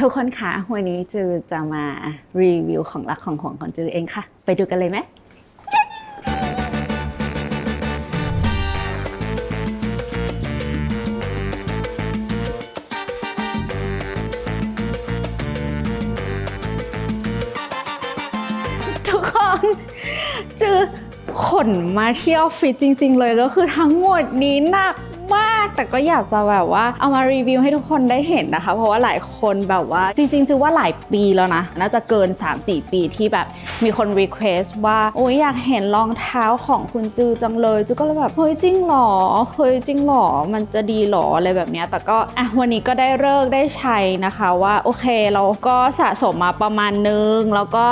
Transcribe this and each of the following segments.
ทุกคนคะวันนี้จือจะมารีวิวของรักของห่วงของจือเองค่ะ ไปดูกันเลยไหมทุกคนจือขนมาเที่ออฟฟิศจริง ๆ เลยก็คือทั้งหมดนี้หนัก มาก แต่ก็อยากจะแบบว่าเอามารีวิวให้ทุกคนได้เห็นนะคะ เพราะว่าหลายคนแบบว่าจริงๆจือว่าหลายปีแล้วนะ น่าจะเกิน 3-4 ปีที่แบบมีคนรีเควสว่าโอ้ยอยากเห็นรองเท้าของคุณจือจังเลยจือก็เลยแบบเฮ้ยจริงหรอเฮ้ยจริงหรอมันจะดีหรออะไรแบบนี้แต่ก็อะวันนี้ก็ได้เลิกได้ใช้นะคะว่าโอเคเราก็สะสมมาประมาณนึงแล้วก็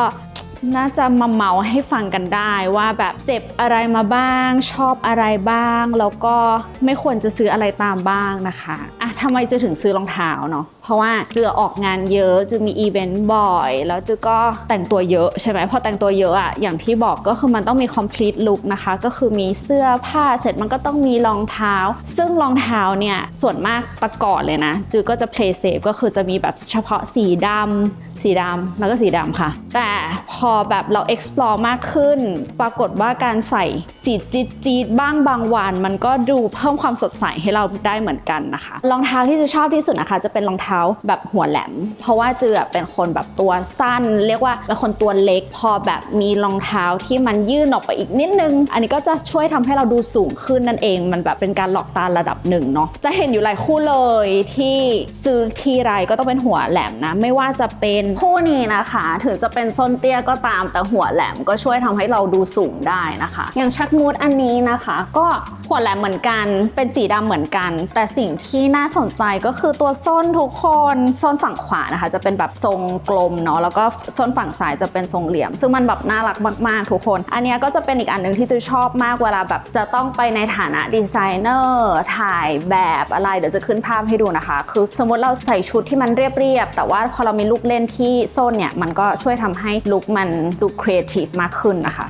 น่าจะมาเมาให้ฟังกันได้ว่าแบบเจ็บอะไรมาบ้าง ชอบอะไรบ้าง แล้วก็ไม่ควรจะซื้ออะไรตามบ้างนะคะอะทำไมจะถึงซื้อรองเท้าเนาะเพราะว่าเจือออกงานเยอะจะมีอีเวนต์บ่อย แล้วจือก็แต่งตัวเยอะใช่ไหมพอแต่งตัวเยอะอะอย่างที่บอกก็คือมันต้องมี complete look นะคะ ก็คือมีเสื้อผ้าเสร็จมันก็ต้องมีรองเท้า ซึ่งรองเท้าเนี่ยส่วนมากประกอบเลยนะ จือก็จะ play safe ก็คือจะมีแบบเฉพาะสีดำสีดำแล้วก็สีดำค่ะ แต่พอแบบเรา explore มากขึ้น ปรากฏว่าการใส่สีจี๊ดจี๊ดบ้างบางวัน มันก็ดูเพิ่มความสดใสให้เราได้เหมือนกันนะคะ รองเท้าที่จะชอบที่สุดนะคะ จะเป็นรองเท้าแบบหัวแหลม เพราะว่าเจือเป็นคนแบบตัวสั้น เรียกว่าเป็นคนตัวเล็กพอแบบมีรองเท้าที่มันยื่นออกไปอีกนิดนึง อันนี้ก็จะช่วยทำให้เราดูสูงขึ้นนั่นเอง มันแบบเป็นการหลอกตาระดับหนึ่งเนาะจะเห็นอยู่หลายคู่เลยที่ซื้อทีไรก็ต้องเป็นหัวแหลมนะ ไม่ว่าจะเป็นคู่นี้นะคะ ถึงจะเป็นส้นเตี้ยก็ตามแต่หัวแหลมก็ช่วยทำให้เราดูสูงได้นะคะ อย่างชักมูดอันนี้นะคะ ก็หัวแหลมเหมือนกันเป็นสีดำเหมือนกัน แต่สิ่งที่น่าสนใจก็คือตัวส้นทุกคนส้นฝั่งขวานะคะ จะเป็นแบบทรงกลมเนาะแล้วก็ส้นฝั่งซ้ายจะเป็นทรงเหลี่ยม ซึ่งมันแบบน่ารักมาก ๆ ทุกคน อันนี้ก็จะเป็นอีกอันหนึ่งที่จะชอบมากเวลาแบบจะต้องไปในฐานะดีไซเนอร์ถ่ายแบบอะไรเดี๋ยวจะขึ้นภาพให้ดูนะคะ คือสมมติเราใส่ชุดที่มันเรียบๆแต่ว่าพอเรามีลูกเล่นที่ส้นเนี่ยมันก็ช่วยทำให้ลุคมันดูครีเอทีฟมากขึ้นนะคะ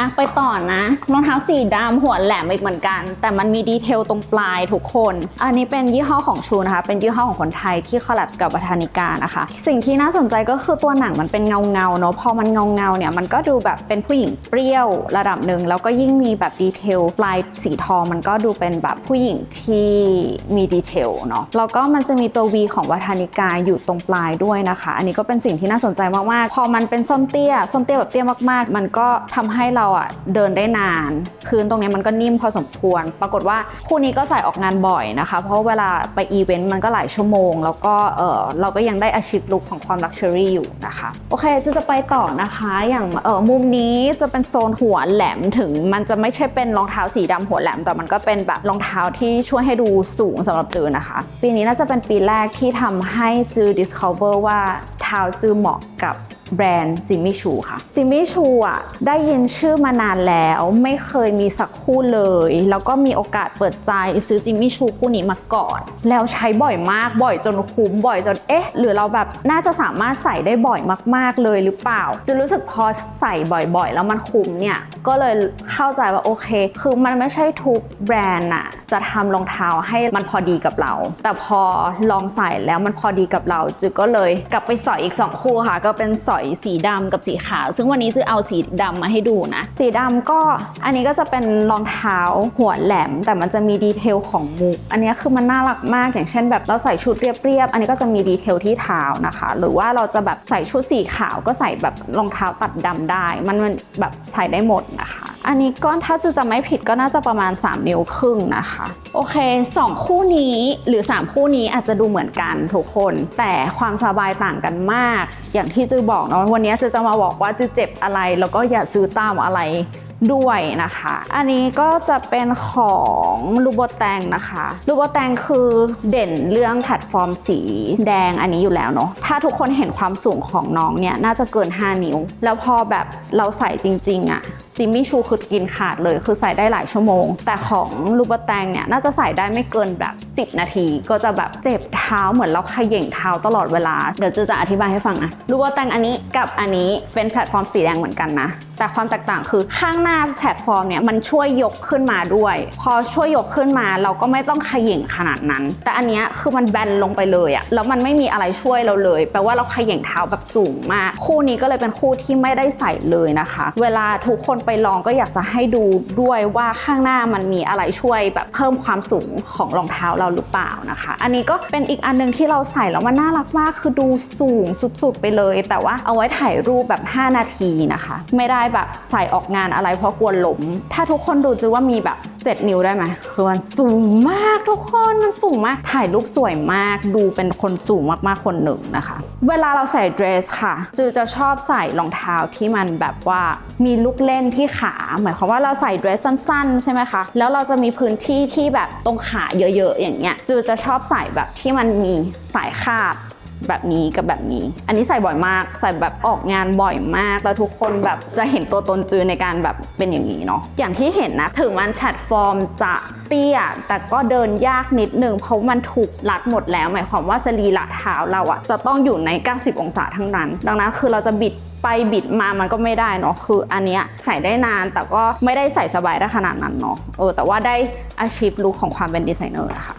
อะไปต่อนะรองเท้าสีดำหัวแหลมอีกเหมือนกัน แต่มันมีดีเทลตรงปลายทุกคน อันนี้เป็นยี่ห้อของชูนะคะ เป็นยี่ห้อของคนไทยที่คอลแลบกับบัทานิกานะคะ สิ่งที่น่าสนใจก็คือตัวหนังมันเป็นเงาเงาเนาะพอมันเงาเงาเนี่ยมันก็ดูแบบเป็นผู้หญิงเปรี้ยวระดับหนึ่งแล้วก็ยิ่งมีแบบดีเทลปลายสีทองมันก็ดูเป็นแบบผู้หญิงที่มีดีเทลเนาะแล้วก็มันจะมีตัว V ของวัฒนิกาอยู่ตรงปลายด้วยนะคะ อันนี้ก็เป็นสิ่งที่น่าสนใจมากๆพอมันเป็นส้นเตี้ยส้นเตี้ยแบบเตี้ยมากๆ มันก็ทำให้เราอะเดินได้นาน พื้นตรงนี้มันก็นิ่มพอสมควร ปรากฏว่าคู่นี้ก็ใส่ออกงานบ่อยนะคะ เพราะเวลาไปอีเวนต์มันก็หลายชั่วโมง แล้วก็เออเราก็ยังได้อาชีพลุคของความลักชัวรี่อยู่นะคะ โอเคจะจะไปต่อนะคะอย่างเออมุมนี้จะเป็นโซนหัวแหลมถึง มันจะไม่ใช่เป็นรองเท้าสีดำหัวแหลม แต่มันก็เป็นแบบรองเท้าที่ช่วยให้ดูสูงสำหรับจือนะคะ ปีนี้น่าจะเป็นปีแรกที่ทำให้จือ discover ว่าเท้าจือเหมาะกับ แบรนด์จิมมี่ชูค่ะจิมมี่ชูอะได้ยินชื่อมานานแล้วไม่เคยมีสักคู่เลย แล้วก็มีโอกาสเปิดใจซื้อจิมมี่ชูคู่นี้มาก่อน แล้วใช้บ่อยมากบ่อยจนคุ้มบ่อยจนเอ๊ะ หรือเราแบบน่าจะสามารถใส่ได้บ่อยมาก ๆเลยหรือเปล่า จะรู้สึกพอใส่บ่อยๆ แล้วมันคุ้มเนี่ยก็เลยเข้าใจว่าโอเค คือมันไม่ใช่ทุกแบรนด์อะจะทำรองเท้าให้มันพอดีกับเรา แต่พอลองใส่แล้วมันพอดีกับเราจือก็เลยกลับไปสอยอีก 2 คู่ค่ะ ก็เป็นสอยสีดำกับสีขาว ซึ่งวันนี้จะเอาสีดำมาให้ดูนะ สีดำก็อันนี้ก็จะเป็นรองเท้าหัวแหลม แต่มันจะมีดีเทลของมุก อันนี้คือมันน่ารักมากอย่างเช่น แบบเราใส่ชุดเรียบๆ อันนี้ก็จะมีดีเทลที่เท้านะคะ หรือว่าเราจะแบบใส่ชุดสีขาวก็ใส่แบบรองเท้าตัดดำได้ มันมันแบบใส่ได้หมดนะคะ อันนี้ก็ถ้าจะจะไม่ผิดก็น่าจะประมาณ 3 นิ้วครึ่งนะคะ โอเค 2 คู่นี้หรือ 3 คู่นี้อาจจะดูเหมือนกันทุกคน แต่ความสบายต่างกันมาก อย่างที่จือบอกเนาะวันนี้จือจะมาบอกว่าจือเจ็บอะไร แล้วก็อย่าซื้อตามอะไรด้วยนะคะ อันนี้ก็จะเป็นของลูโบแตงนะคะลูโบแตงคือเด่นเรื่องแพลตฟอร์มสีแดงอันนี้อยู่แล้วเนาะ ถ้าทุกคนเห็นความสูงของน้องเนี่ย น่าจะเกิน 5 นิ้ว แล้วพอแบบเราใส่จริง ๆอะ่ะจิมมี่ชูคือกินขาดเลย คือใส่ได้หลายชั่วโมง แต่ของลูบอร์แตงเนี่ยน่าจะใส่ได้ไม่เกินแบบ 10 นาที ก็จะแบบเจ็บเท้าเหมือนเราขย่งเท้าตลอดเวลา เดี๋ยวจะจะอธิบายให้ฟังนะลูบอร์แตงอันนี้กับอันนี้เป็นแพลตฟอร์มสีแดงเหมือนกันนะแต่ความแตกต่างคือข้างหน้าแพลตฟอร์มเนี่ยมันช่วยยกขึ้นมาด้วย พอช่วยยกขึ้นมาเราก็ไม่ต้องขย่งขนาดนั้น แต่อันเนี้ยคือมันแบนลงไปเลยอะแล้วมันไม่มีอะไรช่วยเราเลยแปลว่าเราขย่งเท้าแบบสูงมาก คู่นี้ก็เลยเป็นคู่ที่ไม่ได้ใส่เลยนะคะ เวลาทุกคนไปลองก็อยากจะให้ดูด้วยว่าข้างหน้ามันมีอะไรช่วยแบบเพิ่มความสูงของรองเท้าเราหรือเปล่านะคะ อันนี้ก็เป็นอีกอันหนึงที่เราใส่แล้วมันน่ารักมากคือดูสูงสุดๆไปเลย แต่ว่าเอาไว้ถ่ายรูปแบบ 5 นาทีนะคะ ไม่ได้แบบใส่ออกงานอะไรเพราะกลัวล้ม ถ้าทุกคนดูจะว่ามีแบบ 7 นิ้วได้ไหมคือมันสูงมากทุกคนมันสูงมากถ่ายรูปสวยมากดูเป็นคนสูงมากๆคนหนึ่งนะคะ เวลาเราใส่เดรสค่ะจือจะชอบใส่รองเท้าที่มันแบบว่ามีลูกเล่นที่ขา หมายความว่าเราใส่เดรสสั้น ๆ ใช่ไหมคะ แล้วเราจะมีพื้นที่ที่แบบตรงขาเยอะ ๆ อย่างเงี้ยจือจะชอบใส่แบบที่มันมีสายคาด แบบนี้กับแบบนี้ อันนี้ใส่บ่อยมาก ใส่แบบออกงานบ่อยมาก แล้วทุกคนแบบจะเห็นตัวตนจือในการแบบเป็นอย่างนี้เนาะ อย่างที่เห็นนะ ถึงมันแพลตฟอร์มจะเตี้ย แต่ก็เดินยากนิดนึง เพราะมันถูกรัดหมดแล้ว หมายความว่าสรีระเท้าเราอะจะต้องอยู่ใน 90 องศาทั้งนั้น ดังนั้นคือเราจะบิดไปบิดมามันก็ไม่ได้เนาะคืออันเนี้ยใส่ได้นานแต่ก็ไม่ได้ใส่สบายได้ขนาดนั้นเนาะเออแต่ว่าได้อาชีพลุคของความเป็นดีไซเนอร์อะค่ะ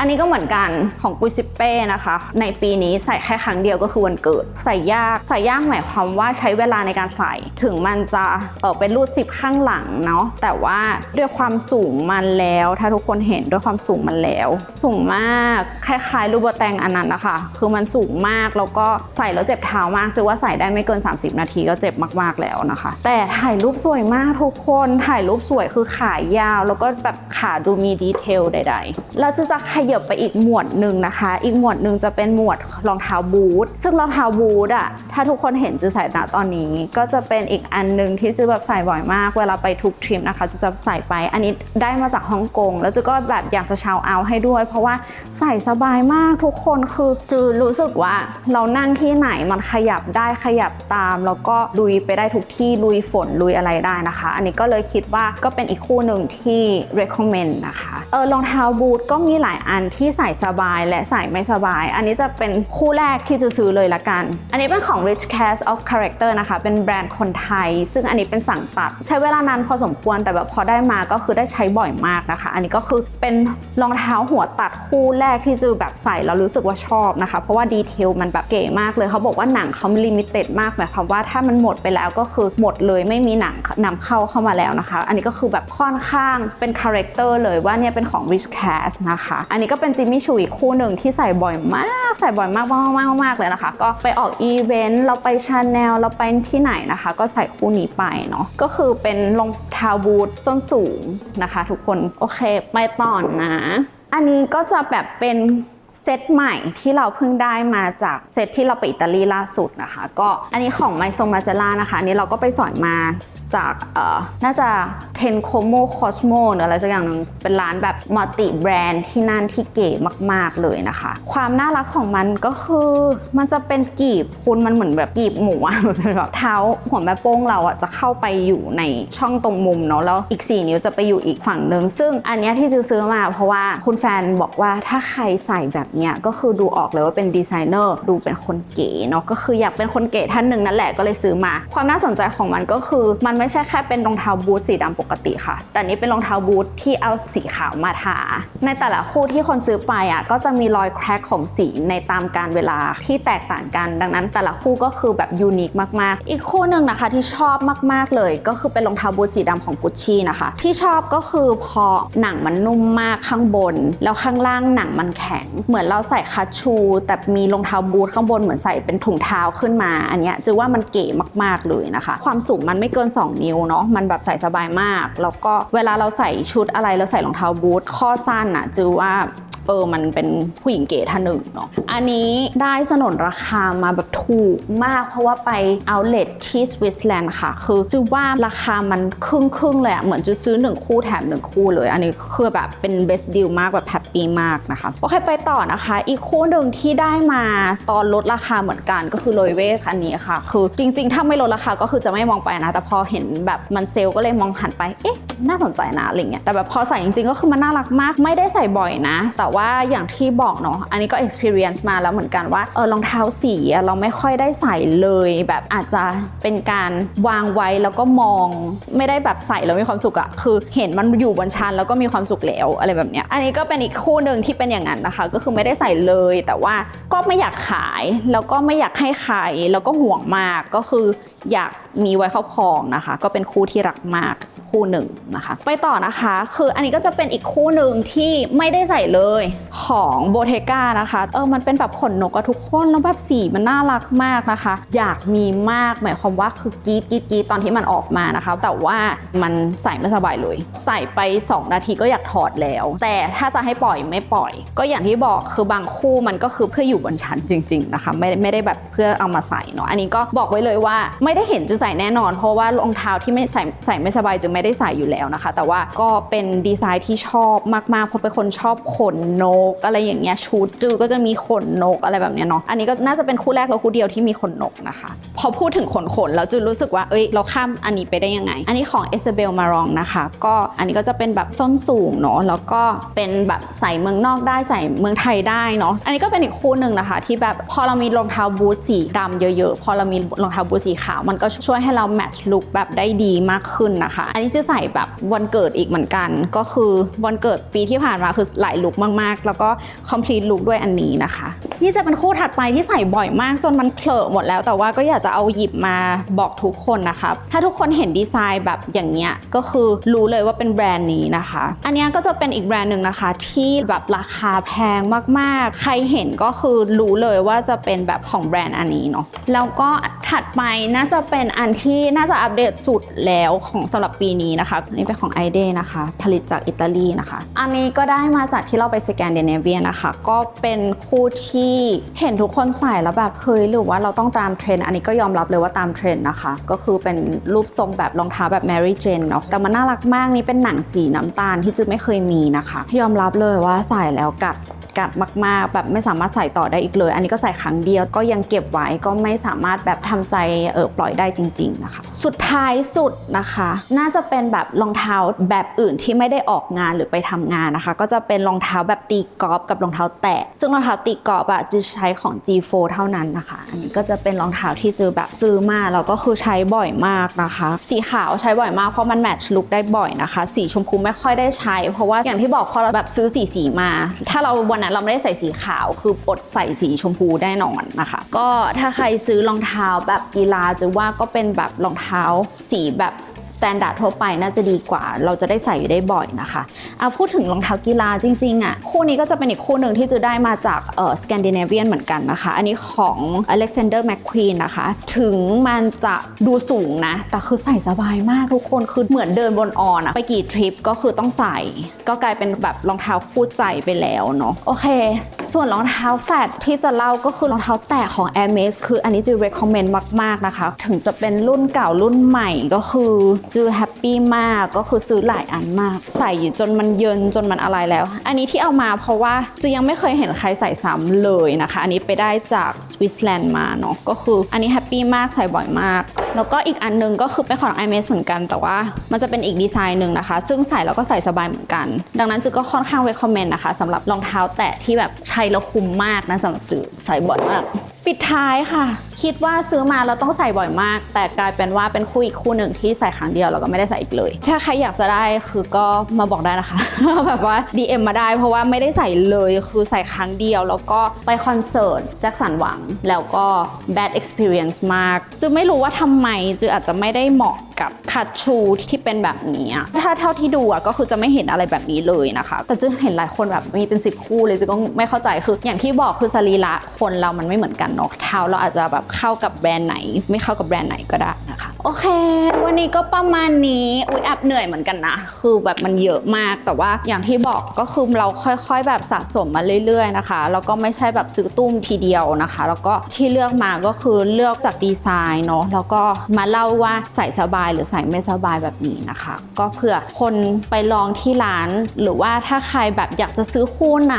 อันนี้ก็เหมือนกันของกุยซิเป้นะคะ ในปีนี้ใส่แค่ครั้งเดียวก็คือวันเกิด ใส่ยากใส่ยากหมายความว่าใช้เวลาในการใส่ถึงมันจะเออเป็นรูดซิปข้างหลังเนาะแต่ว่าด้วยความสูงมันแล้ว ถ้าทุกคนเห็นด้วยความสูงมันแล้ว สูงมากคล้ายๆรูปแตงอันนั้นนะคะคือมันสูงมากแล้วก็ใส่แล้วเจ็บเท้ามากจะว่าใส่ได้ไม่เกิน 30 นาทีก็เจ็บมากๆแล้วนะคะ แต่ถ่ายรูปสวยมากทุกคนถ่ายรูปสวยคือขายาว แล้วก็แบบขาดูมีดีเทลใด ๆ เราจะจะขยบไปอีกหมวดหนึ่งนะคะ อีกหมวดหนึ่งจะเป็นหมวดรองเท้าบูทซึ่งรองเท้าบูทอะถ้าทุกคนเห็นจือใส่ณตอนนี้ ก็จะเป็นอีกอันหนึ่งที่จือแบบใส่บ่อยมาก เวลาไปทุกทริปนะคะจือจะใส่ไป อันนี้ได้มาจากฮ่องกง แล้วจือก็แบบอยากจะชาวเอาให้ด้วย เพราะว่าใส่สบายมากทุกคนคือจือรู้สึกว่าเรานั่งที่ไหนมันขยับได้ขยับตาม แล้วก็ลุยไปได้ทุกที่ลุยฝนลุยอะไรได้นะคะ อันนี้ก็เลยคิดว่าก็เป็นอีกคู่หนึ่งที่ recommend นะคะเออรองเท้าบูทก็มีหลายอันที่ใส่สบายและใส่ไม่สบาย อันนี้จะเป็นคู่แรกที่จะซื้อเลยละกัน อันนี้เป็นของ Rich Cast of Character นะคะ เป็นแบรนด์คนไทย ซึ่งอันนี้เป็นสั่งตัด ใช้เวลานานพอสมควรแต่แบบพอได้มาก็คือได้ใช้บ่อยมากนะคะ อันนี้ก็คือเป็นรองเท้าหัวตัดคู่แรกที่จะแบบใส่แล้วรู้สึกว่าชอบนะคะ เพราะว่าดีเทลมันแบบเก๋มากเลยเขาบอกว่าหนังเขาลิมิเต็ดมากหมายความว่าถ้ามันหมดไปแล้วก็คือหมดเลยไม่มีหนังนำเข้าเข้ามาแล้วนะคะ อันนี้ก็คือแบบค่อนข้างเป็นคาแรคเตอร์เลยว่าเนี่ยเป็นของ Rich Cast นะคะ อันนี้ก็เป็นจิมมี่ชูอีกคู่หนึ่งที่ใส่บ่อยมากใส่บ่อยมากมากมากมากเลยนะคะ ก็ไปออกอีเวนต์เราไปชาแนลเราไปที่ไหนนะคะ ก็ใส่คู่นี้ไปเนาะก็คือเป็นรองเท้าบูทส้นสูงนะคะ ทุกคนโอเคไปต่อนะอันนี้ก็จะแบบเป็น เซตใหม่ที่เราเพิ่งได้มาจากเซตที่เราไปอิตาลีล่าสุดนะคะ ก็อันนี้ของไมโซมาเจล่านะคะอันนี้เราก็ไปสอยมาจากเอ่อน่าจะเทนโคโมคอสโมหรืออะไรสักอย่างหนึ่งเป็นร้านแบบมัลติแบรนด์ที่นั่นที่เก๋มาก ๆ เลยนะคะ ความน่ารักของมันก็คือมันจะเป็นกีบคุณมันเหมือนแบบกีบหมูอะแบบเท้าหัวแม่โป้งเราอะจะเข้าไปอยู่ในช่องตรงมุมเนาะแล้วอีก 4 นิ้วจะไปอยู่อีกฝั่งหนึ่งซึ่งอันเนี้ยที่จือซื้อมาเพราะว่าคุณแฟนบอกว่าถ้าใครใส่แบบเนี้ยก็คือดูออกเลยว่าเป็นดีไซเนอร์ดูเป็นคนเก๋เนาะก็คืออยากเป็นคนเก๋ท่านหนึ่งนั่นแหละก็เลยซื้อมา ความน่าสนใจของมันก็คือ มันไม่ใช่แค่เป็นรองเท้าบูทสีดำปกติค่ะ แต่นี้เป็นรองเท้าบูทที่เอาสีขาวมาทา ในแต่ละคู่ที่คนซื้อไปอะก็จะมีรอยแครกของสีในตามการเวลาที่แตกต่างกัน ดังนั้นแต่ละคู่ก็คือแบบยูนิคมากๆ อีกคู่หนึ่งนะคะที่ชอบมากๆเลย ก็คือเป็นรองเท้าบูทสีดำของกุชชี่นะคะ ที่ชอบก็คือพอหนังมันนุ่มมากข้างบน แล้วข้างล่างหนังมันแข็งเหมือนเราใส่คัชชู แต่มีรองเท้าบูทข้างบนเหมือนใส่เป็นถุงเท้าขึ้นมา อันเนี้ยจือว่ามันเก๋มากๆเลยนะคะ ความสูงมันไม่เกิน 2 นิ้วเนาะมันแบบใส่สบายมาก แล้วก็เวลาเราใส่ชุดอะไรเราใส่รองเท้าบูทข้อสั้นอะจือว่า เออมันเป็นผู้หญิงเก๋ท่านหนึ่งเนาะอันนี้ได้สนนราคามาแบบถูกมากเพราะว่าไปเอาเลทที่สวิตเซอร์แลนด์ค่ะ คือจูว่าราคามันครึ่งครึ่งๆเลยอะเหมือนจะซื้อหนึ่งคู่แถมหนึ่งคู่เลย อันนี้คือแบบเป็น best deal มากแบบแฮปปี้มากนะคะโอเคไปต่อนะคะ อีกคู่หนึ่งที่ได้มาตอนลดราคาเหมือนกันก็คือโรยเวคันนี้ค่ะ คือจริง ๆ ถ้าไม่ลดราคาก็คือจะไม่มองไปนะ แต่พอเห็นแบบมันเซลก็เลยมองหันไปเอ๊ะน่าสนใจนะอะไรเงี้ยแต่แบบพอใส่จริงๆก็คือมันน่ารักมาก ไม่ได้ใส่บ่อยนะ แต่ว่าว่าอย่างที่บอกเนาะอันนี้ก็ experience มาแล้วเหมือนกันว่าเออรองเท้าสีเราไม่ค่อยได้ใส่เลยแบบอาจจะเป็นการวางไว้แล้วก็มองไม่ได้แบบใส่แล้วมีความสุขอะคือเห็นมันอยู่บนชั้นแล้วก็มีความสุขแล้วอะไรแบบเนี้ยอันนี้ก็เป็นอีกคู่หนึ่งที่เป็นอย่างนั้นนะคะ ก็คือไม่ได้ใส่เลย แต่ว่าก็ไม่อยากขายแล้วก็ไม่อยากให้ใครแล้วก็ห่วงมากก็คืออยากมีไว้ครอบครองนะคะ ก็เป็นคู่ที่รักมาก คู่หนึ่งนะคะ ไปต่อนะคะ คืออันนี้ก็จะเป็นอีกคู่หนึ่งที่ไม่ได้ใส่เลยของโบเทกานะคะเออมันเป็นแบบขนนกอะทุกคนแล้วแบบสีมันน่ารักมากนะคะ อยากมีมากหมายความว่าคือกรีดกรีดกรีดตอนที่มันออกมานะคะ แต่ว่ามันใส่ไม่สบายเลย ใส่ไป 2 นาทีก็อยากถอดแล้ว แต่ถ้าจะให้ปล่อยไม่ปล่อย ก็อย่างที่บอกคือบางคู่มันก็คือเพื่ออยู่บนชั้นจริง ๆ นะคะไม่ได้ไม่ได้แบบเพื่อเอามาใส่เนาะอันนี้ก็บอกไว้เลยว่าไม่ได้เห็นจะใส่แน่นอน เพราะว่ารองเท้าที่ไม่ใส่ใส่ไม่สบายจะไม่ได้ใส่อยู่แล้วนะคะ แต่ว่าก็เป็นดีไซน์ที่ชอบมากๆ เพราะเป็นคนชอบขนนก อะไรอย่างเงี้ยชุดจือก็จะมีขนนกอะไรแบบเนี้ยเนาะอันนี้ก็น่าจะเป็นคู่แรกแล้วคู่เดียวที่มีขนนกนะคะ พอพูดถึงขนขนแล้วจือรู้สึกว่าเอ้ยเราข้ามอันนี้ไปได้ยังไง อันนี้ของเอ a เบลมารองนะคะ ก็อันนี้ก็จะเป็นแบบส้นสูงเนาะแล้วก็เป็นแบบใส่เมืองนอกได้ใส่เมืองไทยได้เนาะอันนี้ก็เป็นอีกคู่หนึ่งนะคะ ที่แบบพอเรามีรองเท้าบูทสีดำเยอะๆพอเรามีรองเท้าบูทสีขาวมันก็ช่วยให้เราแมทช์ลุคแบบได้ดีมากขึ้นนะคะ อันนี้จะใส่แบบวันเกิดอีกเหมือนกัน ก็คือวันเกิดปีที่ผ่านมาคือหลายลุกมากๆ แล้วก็คอมพลีทลุกด้วยอันนี้นะคะ นี่จะเป็นคู่ถัดไปที่ใส่บ่อยมากจนมันเผลอหมดแล้ว แต่ว่าก็อยากจะเอาหยิบมาบอกทุกคนนะคะถ้าทุกคนเห็นดีไซน์แบบอย่างเงี้ยก็คือรู้เลยว่าเป็นแบรนด์นี้นะคะ อันนี้ก็จะเป็นอีกแบรนด์หนึ่งนะคะ ที่แบบราคาแพงมากๆ ใครเห็นก็คือรู้เลยว่าจะเป็นแบบของแบรนด์อันนี้เนาะแล้วก็ถัดไปน่าจะเป็นอันที่น่าจะอัปเดตสุดแล้วของสำหรับปีนี้นะคะนี่เป็นของ i d ดนะคะ ผลิตจากอิตาลีนะคะ อันนี้ก็ได้มาจากที่เราไปสแกนดิเนเวียนะคะ ก็เป็นคู่ที่เห็นทุกคนใส่แล้วแบบเฮ้ยหรือว่าเราต้องตามเทรนด์อันนี้ก็ยอมรับเลยว่าตามเทรนด์นะคะ ก็คือเป็นรูปทรงแบบรองเท้าแบบ Mary Jane เนาะแต่มันน่ารักมากนี่เป็นหนังสีน้ำตาลที่จุดไม่เคยมีนะคะ ยอมรับเลยว่าใส่แล้วกัด กัดมากๆ แบบไม่สามารถใส่ต่อได้อีกเลย อันนี้ก็ใส่ครั้งเดียวก็ยังเก็บไว้ก็ไม่สามารถแบบทำใจเออปล่อยได้จริง ๆนะคะ สุดท้ายสุดนะคะ น่าจะเป็นแบบรองเท้าแบบอื่นที่ไม่ได้ออกงานหรือไปทำงานนะคะ ก็จะเป็นรองเท้าแบบตีกอล์ฟกับรองเท้าแตะซึ่งรองเท้าตีกอล์ฟอะจะใช้ของ G4 เท่านั้นนะคะ อันนี้ก็จะเป็นรองเท้าที่จือแบบซื้อมาแล้วก็คือใช้บ่อยมากนะคะ สีขาวใช้บ่อยมากเพราะมันแมทช์ลุคได้บ่อยนะคะ สีชมพูไม่ค่อยได้ใช้ เพราะว่าอย่างที่บอกพอเราแบบซื้อสีสีมา ถ้าเราวันนั้นเราไม่ได้ใส่สีขาว คืออดใส่สีชมพูแน่นอนนะคะ ก็ถ้าใครซื้อรองเท้าแบบกีฬาจะว่าก็เป็นแบบรองเท้าสีแบบ สแตนดาร์ดทั่วไปน่าจะดีกว่า เราจะได้ใส่อยู่ได้บ่อยนะคะเอาพูดถึงรองเท้ากีฬาจริงๆอะคู่นี้ก็จะเป็นอีกคู่หนึ่งที่จะได้มาจากเออสแกนดิเนเวียนเหมือนกันนะคะ อันนี้ของ Alexander McQueen นะคะ ถึงมันจะดูสูงนะ แต่คือใส่สบายมากทุกคนคือเหมือนเดินบนออนอะไปกี่ทริปก็คือต้องใส่ ก็กลายเป็นแบบรองเท้าคู่ใจไปแล้วเนาะโอเค ส่วนรองเท้าแฟดที่จะเล่าก็คือรองเท้าแตะของ Air Max คืออันนี้จะ recommend มาก ๆ นะคะ ถึงจะเป็นรุ่นเก่ารุ่นใหม่ก็คือจือแฮปปี้มากก็คือซื้อหลายอันมาก ใส่จนมันเยินจนมันอะไรแล้ว อันนี้ที่เอามาเพราะว่าจือยังไม่เคยเห็นใครใส่ซ้ำเลยนะคะ อันนี้ไปได้จากสวิตเซอร์แลนด์มาเนาะก็คืออันนี้แฮปปี้มากใส่บ่อยมาก แล้วก็อีกอันหนึงก็คือเป็นของ i m a x เหมือนกันแต่ว่ามันจะเป็นอีกดีไซน์หนึ่งนะคะ ซึ่งใส่แล้วก็ใส่สบายเหมือนกัน ดังนั้นจือก็ค่อนข้าง recommend นะคะสำหรับรองเท้าแตะที่แบบใชแล้วคุ้มมากนะสำหรับจือใส่บ่อยมาก ปิดท้ายค่ะ คิดว่าซื้อมาแล้วต้องใส่บ่อยมาก แต่กลายเป็นว่าเป็นคู่อีกคู่หนึ่งที่ใส่ครั้งเดียวแล้วก็ไม่ได้ใส่อีกเลย ถ้าใครอยากจะได้คือก็มาบอกได้นะคะ แบบว่า DM มาได้เพราะว่าไม่ได้ใส่เลยคือใส่ครั้งเดียว แล้วก็ไปคอนเสิร์ตแจ็คสันหวัง แล้วก็ bad experience มากจือไม่รู้ว่าทำไมจืออาจจะไม่ได้เหมาะกับคัตชูที่เป็นแบบนี้ถ้าเท่าที่ดูอะก็คือจะไม่เห็นอะไรแบบนี้เลยนะคะ แต่จือเห็นหลายคนแบบมีเป็นสิบคู่เลยจือก็ไม่เข้าใจคืออย่างที่บอกคือสรีระคนเรามันไม่เหมือนกันเนาะเท้าเราอาจจะแบบเข้ากับแบรนด์ไหน ไม่เข้ากับแบรนด์ไหนก็ได้นะคะ โอเค วันนี้ก็ประมาณนี้อุ๊ยแอบเหนื่อยเหมือนกันนะ คือแบบมันเยอะมากแต่ว่าอย่างที่บอกก็คือเราค่อยๆ แบบสะสมมาเรื่อย ๆ นะคะแล้วก็ไม่ใช่แบบซื้อตุ้มทีเดียวนะคะ แล้วก็ที่เลือกมาก็คือเลือกจากดีไซน์เนาะแล้วก็มาเล่าว่าใส่สบายหรือใส่ไม่สบายแบบนี้นะคะ ก็เผื่อคนไปลองที่ร้าน หรือว่าถ้าใครแบบอยากจะซื้อคู่ไหน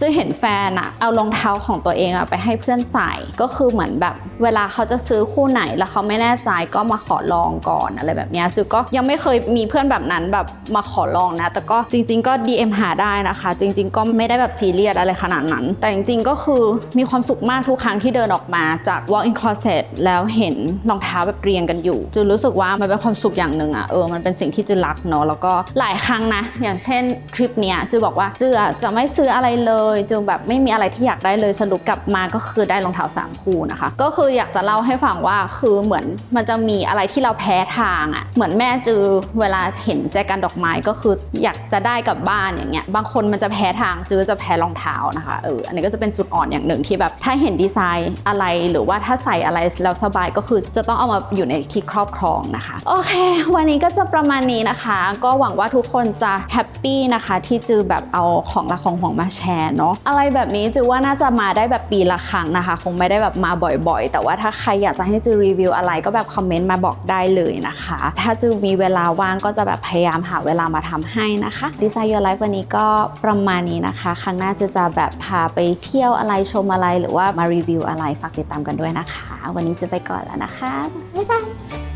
จะเห็นแฟนอะเอารองเท้าของตัวเองอะไปให้เพื่อนใส่ก็คือเหมือนแบบ เวลาเขาจะซื้อคู่ไหนแล้วเขาไม่แน่ใจก็มาขอลองก่อนอะไรแบบนี้จูก็ยังไม่เคยมีเพื่อนแบบนั้นแบบมาขอลองนะ แต่ก็จริง ๆ ก็ DM หาได้นะคะ จริง ๆ ก็ไม่ได้แบบซีเรียสอะไรขนาดนั้น แต่จริง ๆ ก็คือมีความสุขมากทุกครั้งที่เดินออกมาจาก walk in closet แล้วเห็นรองเท้าแบบเรียงกันอยู่จูรู้สึกว่ามันเป็นความสุขอย่างหนึ่งอะเออมันเป็นสิ่งที่จูรักเนาะแล้วก็หลายครั้งนะ อย่างเช่นทริปเนี้ยจูบอกว่าจูจะไม่ซื้ออะไรเลยจูแบบไม่มีอะไรที่อยากได้เลยสรุปกลับมาก็คือได้รองเท้าสามคู่นะคะ ก็คืออยากจะเล่าให้ฟังว่าคือเหมือนมันจะมีอะไรที่เราแพ้ทางอะเหมือนแม่จือเวลาเห็นแจกันดอกไม้ก็คืออยากจะได้กลับบ้านอย่างเงี้ยบางคนมันจะแพ้ทางจือจะแพ้รองเท้านะคะเอออันนี้ก็จะเป็นจุดอ่อนอย่างหนึ่งที่แบบถ้าเห็นดีไซน์อะไรหรือว่าถ้าใส่อะไรแล้วสบายก็คือจะต้องเอามาอยู่ในที่ครอบครองนะคะโอเค วันนี้ก็จะประมาณนี้นะคะ ก็หวังว่าทุกคนจะแฮปปี้นะคะที่จือแบบเอาของรักของห่วงมาแชร์เนาะอะไรแบบนี้จือว่าน่าจะมาได้แบบปีละครั้งนะคะคงไม่ได้แบบมาบ่อยๆ แต่ว่าถ้าใครอยากจะให้จูรีวิวอะไรก็แบบคอมเมนต์มาบอกได้เลยนะคะ ถ้าจูมีเวลาว่างก็จะแบบพยายามหาเวลามาทำให้นะคะดีไซน์ยูไลฟ์วันนี้ก็ประมาณนี้นะคะ ครั้งหน้าจะจะแบบพาไปเที่ยวอะไรชมอะไรหรือว่ามารีวิวอะไรฝากติดตามกันด้วยนะคะ วันนี้จะไปก่อนแล้วนะคะบ๊ายบาย